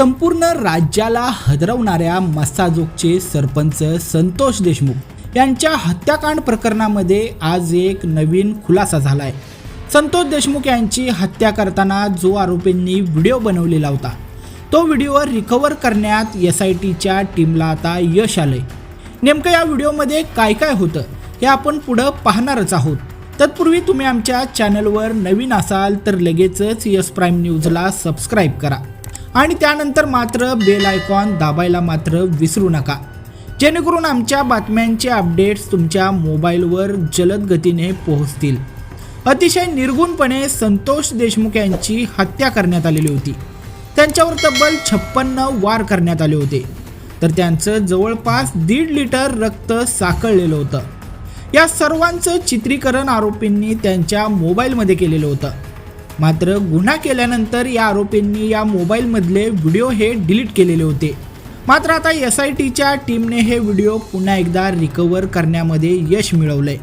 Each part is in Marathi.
संपूर्ण राज्याला हदरवणाऱ्या मस्साजोगचे सरपंच संतोष देशमुख यांच्या हत्याकांड प्रकरणामध्ये आज एक नवीन खुलासा झालाय. संतोष देशमुख यांची हत्या करताना जो आरोपींनी व्हिडिओ बनवलेला होता तो व्हिडिओ रिकव्हर करण्यात एस आय टीच्या टीमला आता यश आलंय. नेमकं या व्हिडिओमध्ये काय काय होतं हे आपण पुढं पाहणारच आहोत. तत्पूर्वी तुम्ही आमच्या चॅनलवर नवीन असाल तर लगेचच यस प्राईम न्यूजला सबस्क्राईब करा. आणि त्यानंतर मात्र बेल आयकॉन दाबायला मात्र विसरू नका. जेणेकरून आमच्या बातम्यांचे अपडेट्स तुमच्या मोबाईलवर जलद गतीने पोहोचतील. अतिशय निर्गुणपणे संतोष देशमुख यांची हत्या करण्यात आलेली होती. त्यांच्यावर तब्बल छप्पन्न वार करण्यात आले होते. तर त्यांचं जवळपास दीड लिटर रक्त साकळलेलं होतं. या सर्वांचं चित्रीकरण आरोपींनी त्यांच्या मोबाईलमध्ये केलेलं होतं. मात्र गुन्हा केल्यानंतर या आरोपींनी या मोबाईलमधले व्हिडिओ हे डिलीट केलेले होते. मात्र आता एस आय टीच्या टीमने हे व्हिडिओ पुन्हा एकदा रिकवर करण्यामध्ये यश मिळवलंय.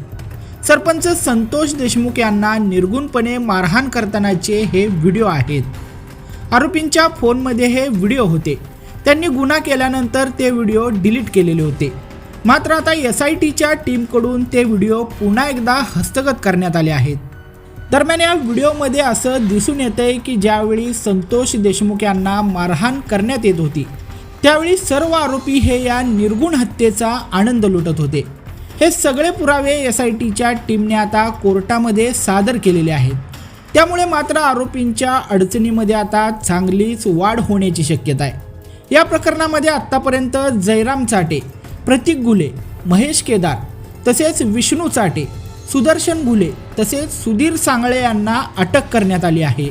सरपंच संतोष देशमुख यांना निर्गुणपणे मारहाण करतानाचे हे व्हिडिओ आहेत. आरोपींच्या फोनमध्ये हे व्हिडिओ होते. त्यांनी गुन्हा केल्यानंतर ते व्हिडिओ डिलीट केलेले होते. मात्र आता एस आय टीच्या टीमकडून ते व्हिडिओ पुन्हा एकदा हस्तगत करण्यात आले आहेत. दरम्यान या व्हिडिओमध्ये असं दिसून येतंय की ज्यावेळी संतोष देशमुख यांना मारहाण करण्यात येत होती त्यावेळी सर्व आरोपी हे या निर्गुण हत्येचा आनंद लुटत होते. हे सगळे पुरावे एस आय टीच्या टीमने आता कोर्टामध्ये सादर केलेले आहेत. त्यामुळे मात्र आरोपींच्या अडचणीमध्ये आता चांगलीच वाढ होण्याची शक्यता आहे. या प्रकरणामध्ये आत्तापर्यंत जयराम चाटे प्रतीक गुले महेश केदार तसेच विष्णू चाटे सुदर्शन गुले तसेच सुधीर सांगळे यांना अटक करण्यात आली आहे.